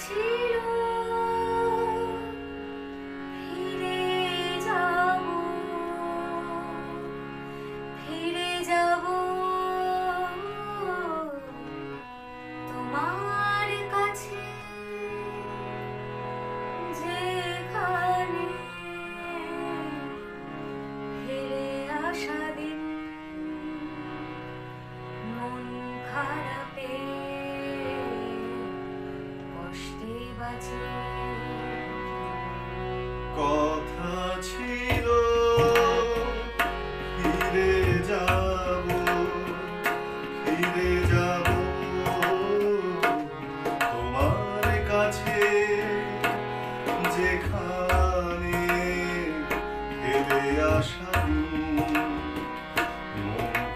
起。সাধু মন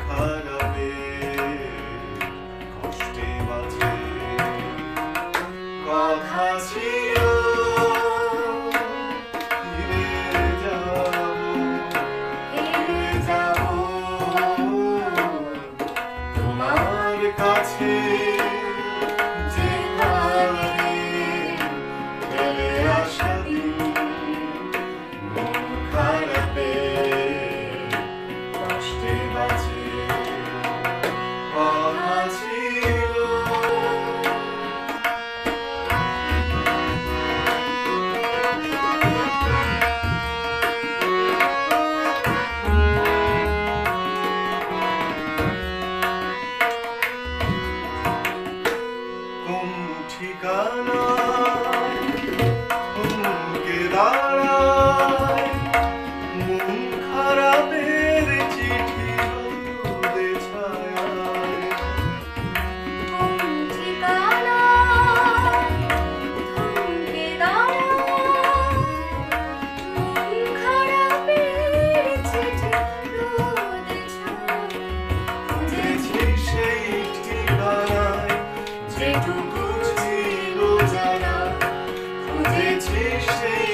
খারাপে কষ্টে বাঁচে কথা ছিল কাছে যেটুকু ছিল যারা খুঁজেছে সেই